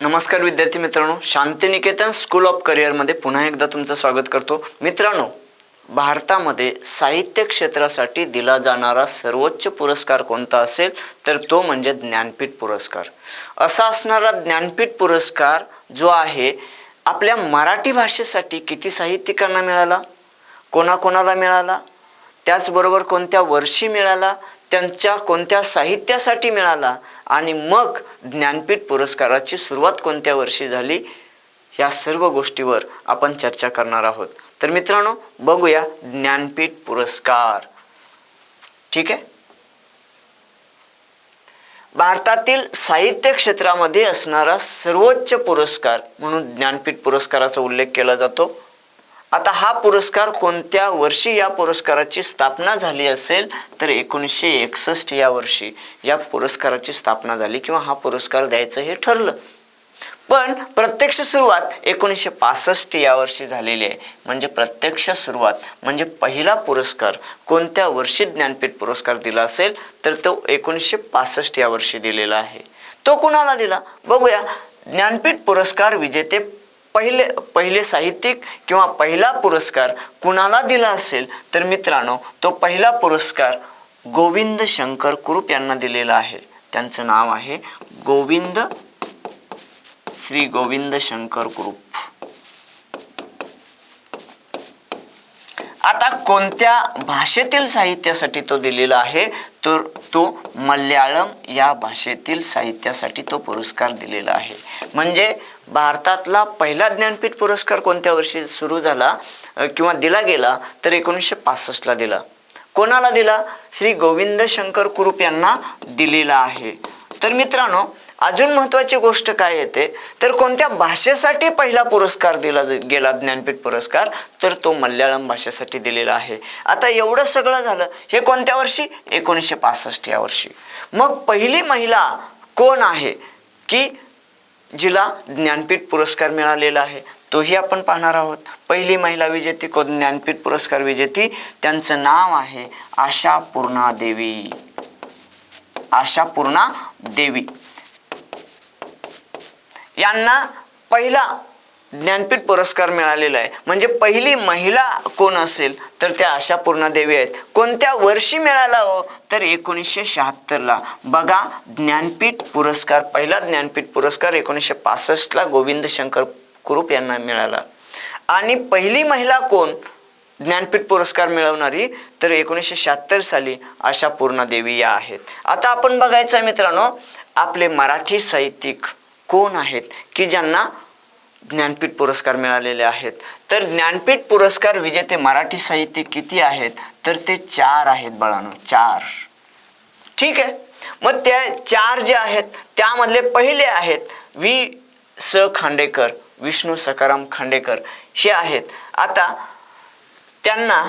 नमस्कार विद्यार्थी मित्रांनो शांतिनिकेतन स्कूल ऑफ करिअरमध्ये पुन्हा एकदा तुमचं स्वागत करतो. मित्रांनो भारतामध्ये साहित्य क्षेत्रासाठी दिला जाणारा सर्वोच्च पुरस्कार कोणता असेल? तर तो म्हणजे ज्ञानपीठ पुरस्कार. असा असणारा ज्ञानपीठ पुरस्कार जो आहे आपल्या मराठी भाषेसाठी किती साहित्यिकांना मिळाला? कोणाकोणाला मिळाला? त्याचबरोबर कोणत्या वर्षी मिळाला? त्यांच्या कोणत्या साहित्यासाठी मिळाला आणि मग ज्ञानपीठ पुरस्काराची सुरुवात कोणत्या वर्षी झाली या सर्व गोष्टीवर आपण चर्चा करणार आहोत. तर मित्रांनो बघूया ज्ञानपीठ पुरस्कार. ठीक आहे? भारतातील साहित्य क्षेत्रामध्ये असणारा सर्वोच्च पुरस्कार म्हणून ज्ञानपीठ पुरस्काराचा उल्लेख केला जातो. आता हा पुरस्कार कोणत्या वर्षी या पुरस्काराची स्थापना झाली असेल? तर एकोणीसशे एकसष्ट या वर्षी या पुरस्काराची स्थापना झाली किंवा हा पुरस्कार द्यायचं हे ठरलं. पण प्रत्यक्ष सुरुवात एकोणीसशे पासष्ट या वर्षी झालेली आहे. म्हणजे प्रत्यक्ष सुरुवात म्हणजे पहिला पुरस्कार कोणत्या वर्षी ज्ञानपीठ पुरस्कार दिला असेल? तर तो एकोणीसशे पासष्ट या वर्षी दिलेला आहे. तो कुणाला दिला? बघूया. ज्ञानपीठ पुरस्कार विजेते पहिले पहिले साहित्यिक किंवा पहिला पुरस्कार कुणाला दिला असेल? तर मित्रांनो तो पहिला पुरस्कार गोविंद शंकर कुरूप यांना दिलेला आहे. त्यांचं नाव आहे गोविंद श्री गोविंद शंकर कुरूप. आता कोणत्या भाषेतील साहित्यासाठी तो दिलेला आहे? तर तो मल्याळम या भाषेतील साहित्यासाठी तो पुरस्कार दिलेला आहे. म्हणजे भारतातला पहिला ज्ञानपीठ पुरस्कार कोणत्या वर्षी सुरू झाला किंवा दिला गेला तर एकोणीसशे पासष्टला दिला. कोणाला दिला? श्री गोविंद शंकर कुरूप यांना दिलेला आहे. तर मित्रांनो अजून महत्वाची गोष्ट काय येते? तर कोणत्या भाषेसाठी पहिला पुरस्कार दिला गेला ज्ञानपीठ पुरस्कार? तर तो मल्याळम भाषेसाठी दिलेला आहे. आता एवढं सगळं झालं हे कोणत्या वर्षी? एकोणीसशे पासष्ट या वर्षी. मग पहिली महिला कोण आहे की जिला ज्ञानपीठ पुरस्कार मिळालेला आहे? तोही आपण पाहणार आहोत. पहिली महिला विजेती कोण? ज्ञानपीठ पुरस्कार विजेती त्यांचं नाव आहे आशा पूर्णा देवी आशा पूर्णा देवी यांना पहिला ज्ञानपीठ पुरस्कार मिळालेला आहे. म्हणजे पहिली महिला कोण असेल तर त्या आशा पूर्णा देवी आहेत. कोणत्या वर्षी मिळाला हो? तर एकोणीसशे शहात्तरला बघा ज्ञानपीठ पुरस्कार पहिला ज्ञानपीठ पुरस्कार एकोणीसशे पासष्टला गोविंद शंकर कुरूप यांना मिळाला. आणि पहिली महिला कोण? ज्ञानपीठ पुरस्कार मिळवणारी तर एकोणीसशे शहात्तर साली आशा पूर्णा देवी या आहेत. आता आपण बघायचं मित्रांनो आपले मराठी साहित्यिक कोण आहेत की ज्यांना ज्ञानपीठ पुरस्कार मिळालेले आहेत? तर ज्ञानपीठ पुरस्कार विजेते मराठी साहित्य किती आहेत? तर ते चार आहेत बाळांनो चार. ठीक आहे? मग त्या चार जे आहेत त्यामधले पहिले आहेत वि स खांडेकर विष्णू सकाराम खांडेकर. हे आहेत. आता त्यांना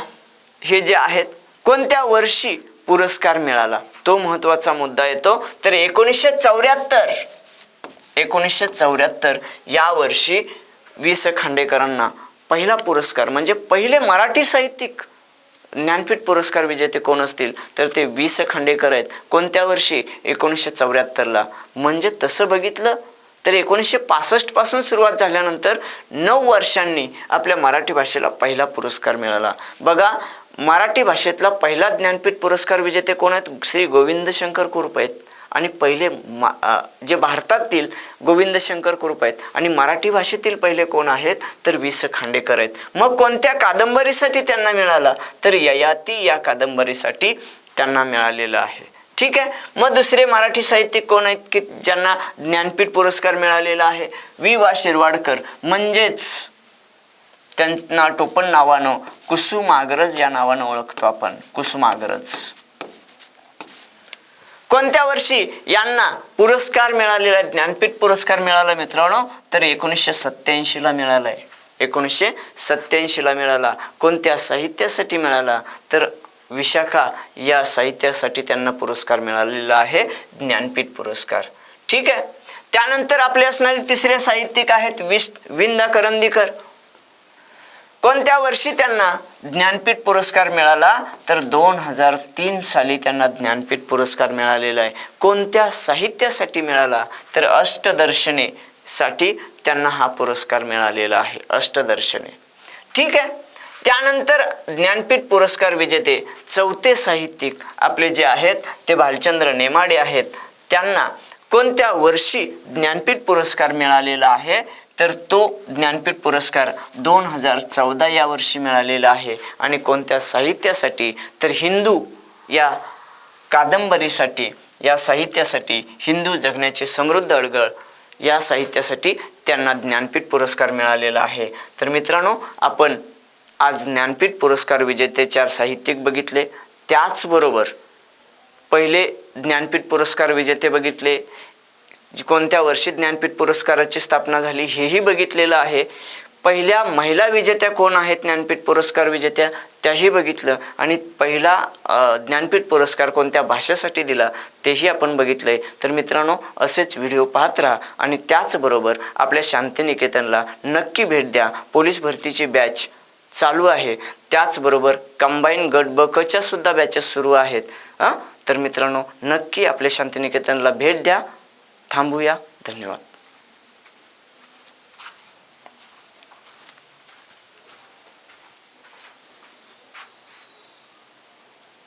हे जे आहेत कोणत्या वर्षी पुरस्कार मिळाला? तो महत्त्वाचा मुद्दा येतो. तर एकोणीसशे चौऱ्याहत्तर एकोणीसशे चौऱ्याहत्तर या वर्षी वि स खांडेकरांना पहिला पुरस्कार म्हणजे पहिले मराठी साहित्यिक ज्ञानपीठ पुरस्कार विजेते कोण असतील? तर ते वि स खांडेकर आहेत. कोणत्या वर्षी? एकोणीसशे चौऱ्याहत्तरला. म्हणजे तसं बघितलं तर एकोणीसशे पासष्टपासून सुरुवात झाल्यानंतर नऊ वर्षांनी आपल्या मराठी भाषेला पहिला पुरस्कार मिळाला. बघा मराठी भाषेतला पहिला ज्ञानपीठ पुरस्कार विजेते कोण आहेत? श्री गोविंद शंकर कुरूप आहेत. आणि पहिले मा जे भारतातील गोविंद शंकर कुरूप आहेत आणि मराठी भाषेतील पहिले कोण आहेत तर वि स खांडेकर आहेत. मग कोणत्या कादंबरीसाठी त्यांना मिळाला? तर ययाती या कादंबरीसाठी त्यांना मिळालेलं आहे. ठीक आहे? मग दुसरे मराठी साहित्यिक कोण आहेत की ज्यांना ज्ञानपीठ पुरस्कार मिळालेला आहे? वि वा शिरवाडकर. म्हणजेच त्यांना टोपण नावानं कुसुमाग्रज या नावानं ओळखतो आपण. कुसुमाग्रज. कोणत्या वर्षी यांना पुरस्कार मिळालेला आहे? ज्ञानपीठ पुरस्कार मिळाला मित्रांनो? तर एकोणीसशे सत्त्याऐंशीला मिळाला आहे एकोणीसशे सत्याऐंशीला मिळाला. कोणत्या साहित्यासाठी मिळाला? तर विशाखा या साहित्यासाठी त्यांना पुरस्कार मिळालेला आहे ज्ञानपीठ पुरस्कार. ठीक आहे? त्यानंतर आपले असणारे तिसरे साहित्यिक आहेत विस विंदा करंदीकर. कोणत्या वर्षी त्यांना ज्ञानपीठ पुरस्कार मिळाला तर दोन हजार तीन साली त्यांना ज्ञानपीठ पुरस्कार मिळालेला आहे. कोणत्या साहित्यासाठी मिळाला? तर अष्टदर्शने साठी त्यांना हा पुरस्कार मिळालेला आहे. अष्टदर्शने. ठीक आहे? त्यानंतर ज्ञानपीठ पुरस्कार विजेते चौथे साहित्यिक आपले जे आहेत ते भालचंद्र नेमाडे आहेत. त्यांना कोणत्या वर्षी ज्ञानपीठ पुरस्कार मिळालेला आहे? तर तो ज्ञानपीठ पुरस्कार दोन हजार चौदा या वर्षी मिळालेला आहे. आणि कोणत्या साहित्यासाठी? तर हिंदू या कादंबरीसाठी या साहित्यासाठी हिंदू जगण्याचे समृद्ध अडगळ या साहित्यासाठी त्यांना ज्ञानपीठ पुरस्कार मिळालेला आहे. तर मित्रांनो आपण आज ज्ञानपीठ पुरस्कार विजेते चार साहित्यिक बघितले. त्याचबरोबर पहिले ज्ञानपीठ पुरस्कार विजेते बघितले. कोणत्या वर्षी ज्ञानपीठ पुरस्काराची स्थापना झाली हेही बघितलेलं आहे. पहिल्या महिला विजेत्या कोण आहेत ज्ञानपीठ पुरस्कार विजेत्या? त्याही बघितलं. आणि पहिला ज्ञानपीठ पुरस्कार कोणत्या भाषेसाठी दिला तेही आपण बघितलं आहे तर मित्रांनो असेच व्हिडिओ पाहत राहा आणि त्याचबरोबर आपल्या शांतिनिकेतनला नक्की भेट द्या. पोलीस भरतीची बॅच चालू आहे. त्याचबरोबर कंबाईन गट ब कच्या सुद्धा बॅचेस सुरू आहेत. हां तर मित्रांनो नक्की आपल्या शांतिनिकेतनला भेट द्या. थांबूया. धन्यवाद.